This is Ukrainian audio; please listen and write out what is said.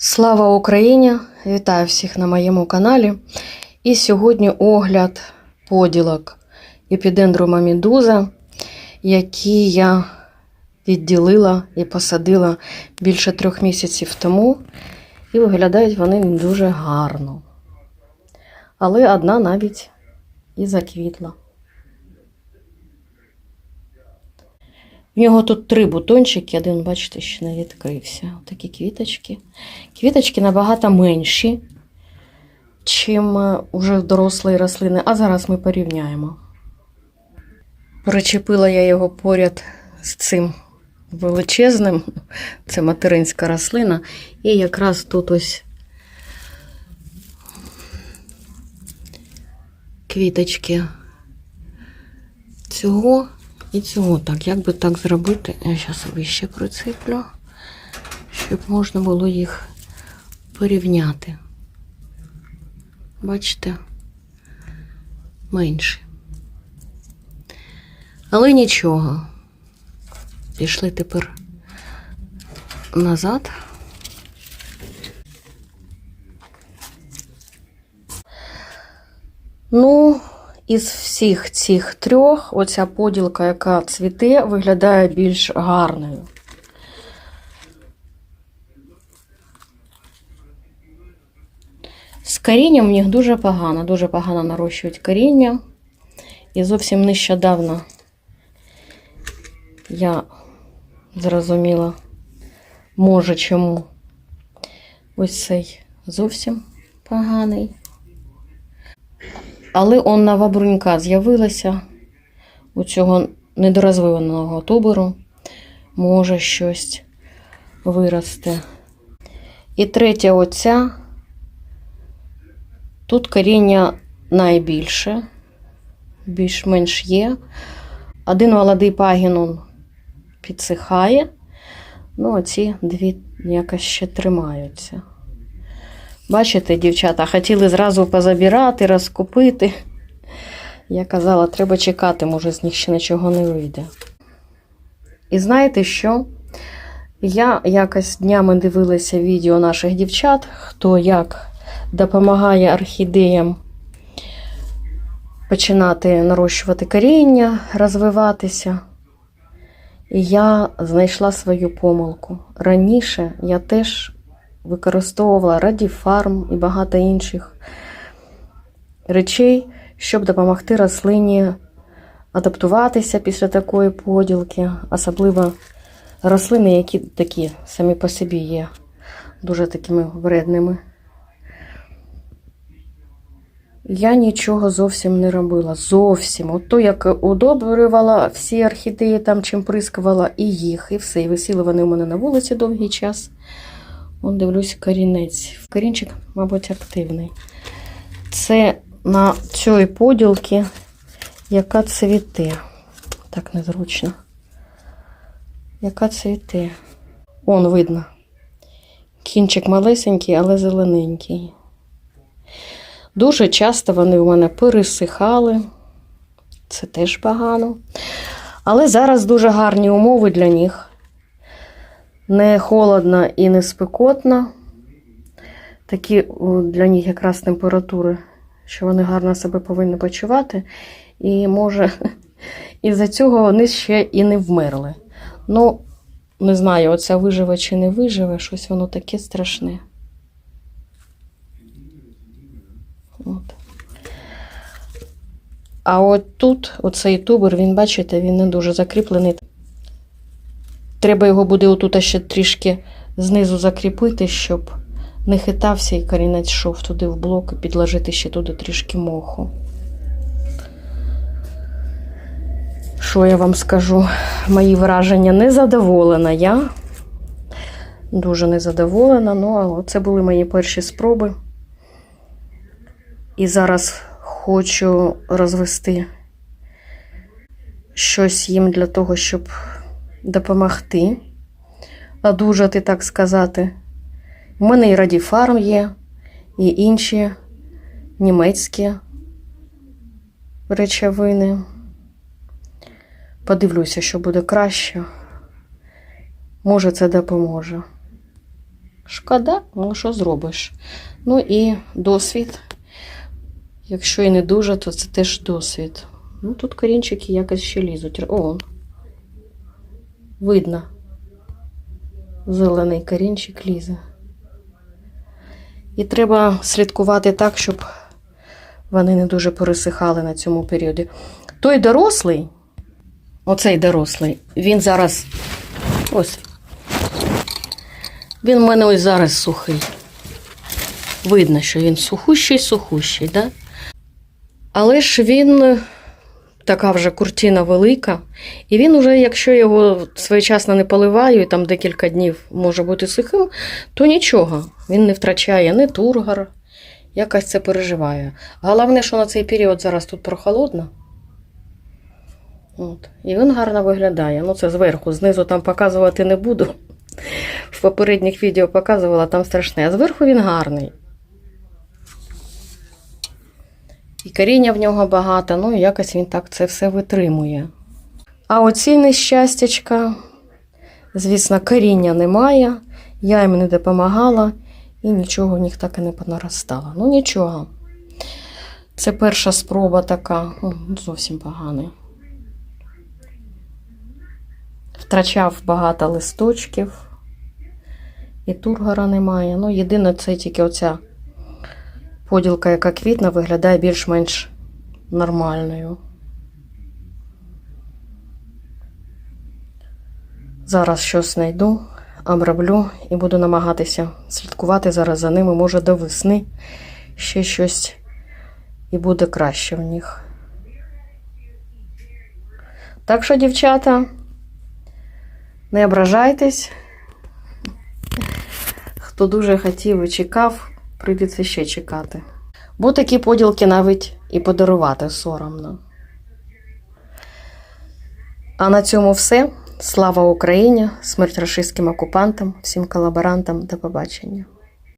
Слава Україні! Вітаю всіх на моєму каналі. І сьогодні огляд поділок епідендрума медуза, які я відділила і посадила більше трьох місяців тому. І виглядають вони дуже гарно. Але одна навіть і заквітла. В нього тут три бутончики, один, бачите, ще не відкрився. Такі квіточки. Квіточки набагато менші, чим е, уже дорослої рослини. А зараз ми порівняємо. Причепила я його поряд з цим величезним, це материнська рослина. І якраз тут ось квіточки цього і цього. Так, як би так зробити? Я зараз вище прицеплю, щоб можна було їх порівняти. Бачите? Менше. Але нічого. Пішли тепер назад. Ну, із всіх цих трьох, оця поділка, яка цвіте, виглядає більш гарною. З корінням в них дуже погано, дуже погано нарощують коріння. І зовсім нещодавно я зрозуміла, може чому ось цей зовсім поганий. Але он нова брунька з'явилася у цього недорозвиваного туберу. Може щось вирости. І третя оця. Тут коріння найбільше, більш-менш є. Один молодий пагін підсихає. Ну, оці дві якось ще тримаються. Бачите, дівчата, хотіли зразу позабирати, розкупити. Я казала, треба чекати, може, з них ще нічого не вийде. І знаєте що? Я якось днями дивилася відео наших дівчат, хто як допомагає орхідеям починати нарощувати коріння, розвиватися. І я знайшла свою помилку. Раніше я теж використовувала радіфарм і багато інших речей, щоб допомогти рослині адаптуватися після такої поділки, особливо рослини, які такі самі по собі є дуже такими вредними. Я нічого зовсім не робила. Зовсім. От то, як удобрювала всі орхідеї, там чим прискувала, і їх, і все. І висіли вони у мене на вулиці довгий час. Он дивлюсь корінець. Корінчик, мабуть, активний. Це на цій поділці, яка цвіте. Так незручно. Яка цвіте. Он видно. Кінчик малесенький, але зелененький. Дуже часто вони у мене пересихали. Це теж погано. Але зараз дуже гарні умови для них. Не холодно і не спекотно. Такі для них якраз температури, що вони гарно себе повинні почувати. І може, із-за цього вони ще і не вмерли. Ну, не знаю, оця виживе чи не виживе, щось воно таке страшне. От. А от тут, оцей тубер, він, бачите, він не дуже закріплений. Треба його буде отут ще трішки знизу закріпити, щоб не хитався і корінець йшов туди в блок і підложити ще туди трішки моху. Що я вам скажу? Мої враження незадоволена я. Дуже незадоволена, ну але це були мої перші спроби. І зараз хочу розвести щось їм для того, щоб допомогти, одужати, так сказати. У мене і радіфарм є, і інші німецькі речовини. Подивлюся, що буде краще. Може, це допоможе. Шкода, ну що зробиш. Ну і досвід. Якщо і не дуже, то це теж досвід. Ну, тут корінчики якось ще лізуть. О, видно. Зелений корінчик лізе. І треба слідкувати так, щоб вони не дуже пересихали на цьому періоді. Той дорослий, оцей дорослий, він зараз. Ось. Він в мене ось зараз сухий. Видно, що він сухущий, сухущий, да? Але ж він така вже куртина велика, і він уже, якщо його своєчасно не поливаю, і там декілька днів може бути сухим, то нічого. Він не втрачає ні тургор, якось це переживає. Головне, що на цей період зараз тут прохолодно. От. І він гарно виглядає. Ну, це зверху, знизу там показувати не буду. В попередніх відео показувала, там страшне. А зверху він гарний. І коріння в нього багато, ну і якось він так це все витримує. А оці нещастячка, звісно, коріння немає. Я їм не допомагала і нічого в них так і не понаростало. Ну нічого. Це перша спроба така, О, зовсім поганий. Втрачав багато листочків, і тургора немає. Ну, єдине, це тільки оця поділка, яка квітна, виглядає більш-менш нормальною. Зараз щось знайду, оброблю і буду намагатися слідкувати зараз за ними, може до весни ще щось і буде краще в них. Так що, дівчата, не ображайтесь. Хто дуже хотів і чекав, прийдеться ще чекати. Бо такі поділки навіть і подарувати соромно. А на цьому все. Слава Україні! Смерть рашистським окупантам, всім колаборантам. До побачення.